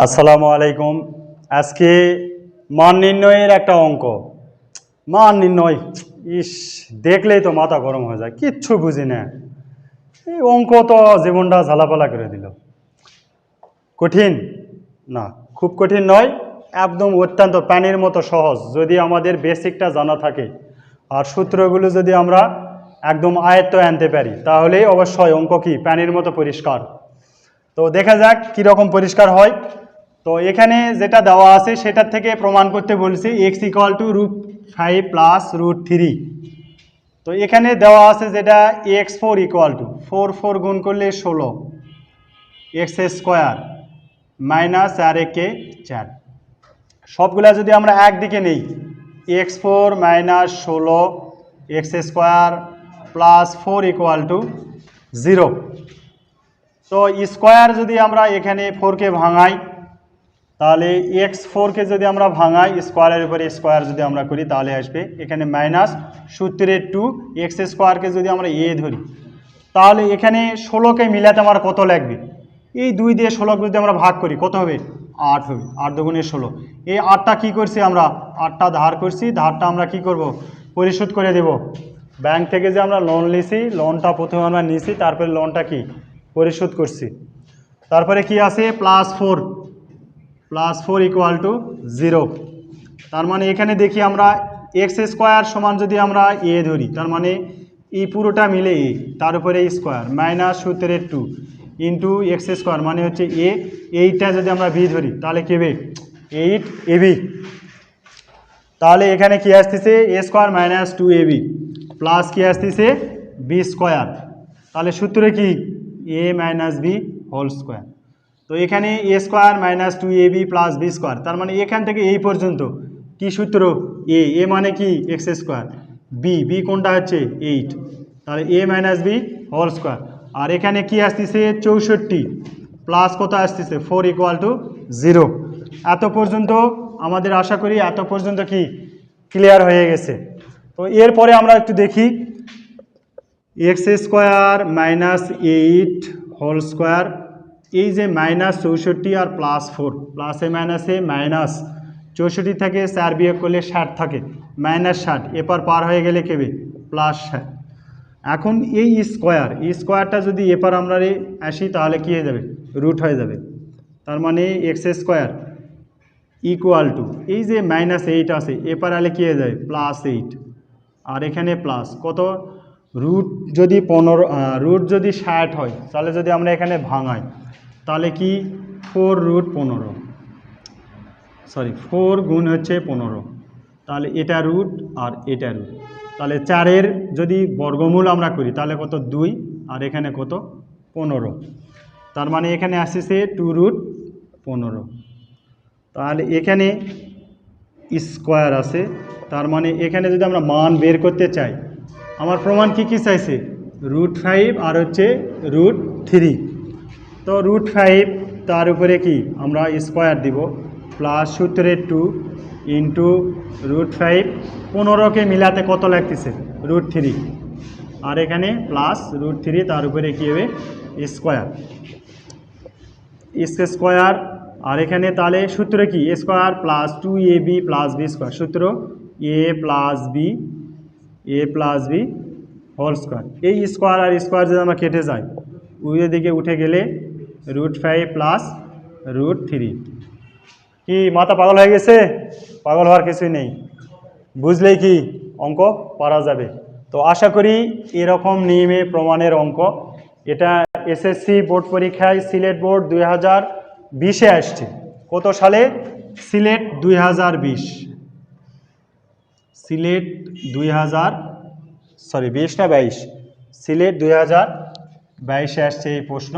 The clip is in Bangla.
আসসালামু আলাইকুম। আজকে মান নির্ণয়ের একটা অঙ্ক। মান নির্ণয়, ইস, দেখলেই তো মাথা গরম হয়ে যায়, কিচ্ছু বুঝি না। এই অঙ্ক তো জীবনটা ঝালাপালা করে দিল। কঠিন? না, খুব কঠিন নয়, একদম অত্যন্ত পানির মতো সহজ। যদি আমাদের বেসিকটা জানা থাকে, আর সূত্রগুলো যদি আমরা একদম আয়ত্ত আনতে পারি, তাহলেই অবশ্যই অঙ্ক কি পানির মতো পরিষ্কার। তো দেখা যাক কীরকম পরিষ্কার হয়। তো এখানে যেটা দেওয়া আছে সেটার থেকে প্রমাণ করতে বলছি x equal to root five plus root three তো এখানে দেওয়া আছে যেটা x four equal to four four গুণ করলে ষোলো। এক্স স্কোয়ার মাইনাস চার একে চার। সবগুলা যদি আমরা একদিকে নেই এক্স ফোর মাইনাস ষোলো x square plus four equal to zero তো স্কোয়ার যদি আমরা এখানে ফোরকে ভাঙাই তাহলে এক্স ফোরকে যদি আমরা ভাঙাই স্কোয়ারের উপরে স্কোয়ার যদি আমরা করি, তাহলে আসবে এখানে মাইনাস সূত্রের টু এক্স স্কোয়ারকে যদি আমরা এ ধরি, তাহলে এখানে ষোলোকে মিলাতে আমার কত লাগবে? এই দুই দিয়ে ষোলোকে যদি আমরা ভাগ করি, কত হবে? আট হবে, আট দুগুণে ষোলো। এই আটটা কি করছি আমরা? আটটা ধার করছি, ধারটা আমরা কি করব? পরিশোধ করে দেব। ব্যাংক থেকে যে আমরা লোন নিছি লোনটা প্রথমে আমরা নিছি, তারপরে লোনটা কি? পরিশোধ করছি। তারপরে কি আছে? Plus four plus four equal to zero তার মানে এখানে দেখি আমরা এক্স স্কোয়ার সমান যদি আমরা এ ধরি, তার মানে এই পুরোটা মিলে এ তার উপরে স্কোয়ার মাইনাস সূত্রের টু ইন্টু এক্স স্কোয়ার মানে হচ্ছে এ এইটা যদি আমরা বি ধরি, তাহলে কে বে এইট এ বি তাহলে এখানে কি আসতেছে? A square minus two a b plus কি আসতেছে? বি স্কোয়ার তাহলে সূত্রে কি? A minus b whole square তো এখানে a square minus two a b plus b square তার মানে এখান থেকে এই পর্যন্ত। কি সূত্র? এ এ মানে কি? এক্স স্কোয়ার বি বি কোনটা হচ্ছে? এইট তাহলে a minus b whole square আর এখানে কি আসতেছে? চৌষট্টি। প্লাস কত আসতেছে? ফোর ইকুয়াল টু জিরো এত পর্যন্ত আমাদের আশা করি এত পর্যন্ত কি ক্লিয়ার হয়ে গেছে। তো এরপরে আমরা একটু দেখি। X square minus eight whole square এই যে মাইনাস চৌষট্টি আর প্লাস ফোর প্লাসে মাইনাসে মাইনাস চৌষট্টি থেকে চার বিয়োগ করলে ষাট থাকে মাইনাস ষাট এপার পার হয়ে গেলে কেবে প্লাস ষাট। এখন এই স্কোয়ার এই স্কোয়ারটা যদি এপার আমরা আসি, তাহলে কী হয়ে যাবে? রুট হয়ে যাবে। তার মানে এক্স স্কোয়ার ইকুয়াল টু এই যে মাইনাস এইট আছে এপার আলে কী হয়ে যাবে? প্লাস এইট আর এখানে প্লাস কত? রুট যদি পনেরো রুট যদি ষাট হয়, তাহলে যদি আমরা এখানে ভাঙাই তাহলে কি? ফোর রুট পনেরো। সরি, ফোর গুণ হচ্ছে পনেরো। তাহলে এটা রুট আর এটা রুট। তাহলে চারের যদি বর্গমূল আমরা করি, তাহলে কত? দুই। আর এখানে কত? পনেরো। তার মানে এখানে আসছে টু রুট পনেরো। তাহলে এখানে স্কোয়ার আছে। তার মানে এখানে যদি আমরা মান বের করতে চাই, আমার প্রমাণ কি কি চাইছে? রুট ফাইভ আর হচ্ছে রুট থ্রি। তো রুট ফাইভ তার উপরে কি? আমরা স্কোয়ার দিব। প্লাস সূত্রের টু ইন্টু রুট ফাইভ পনেরোকে মিলাতে কত লাগতেছে? রুট থ্রি আর এখানে প্লাস রুট থ্রি তার উপরে কী হবে? স্কোয়ার স্কোয়ার আর এখানে তাহলে সূত্র কি? Square plus two a b plus b square সূত্র a plus b a plus b whole square এই স্কোয়ার আর স্কোয়ার যদি আমরা কেটে যাই উইয়ের দিকে উঠে গেলে root five plus root three কি, মাথা পাগল হয়ে গেছে? পাগল হওয়ার কিছুই নেই। বুঝলেই কি অঙ্ক পারা যাবে। তো আশা করি এরকম নিয়মে প্রমাণের অঙ্ক। এটা এসএসসি বোর্ড পরীক্ষায় সিলেট বোর্ড দুই হাজার বিশে আসছে। কত সালে? সিলেট দুই হাজার বিশ। সিলেট দুই হাজার সরি বিশ না বাইশ? সিলেট দুই হাজার বাইশে আসছে এই প্রশ্ন।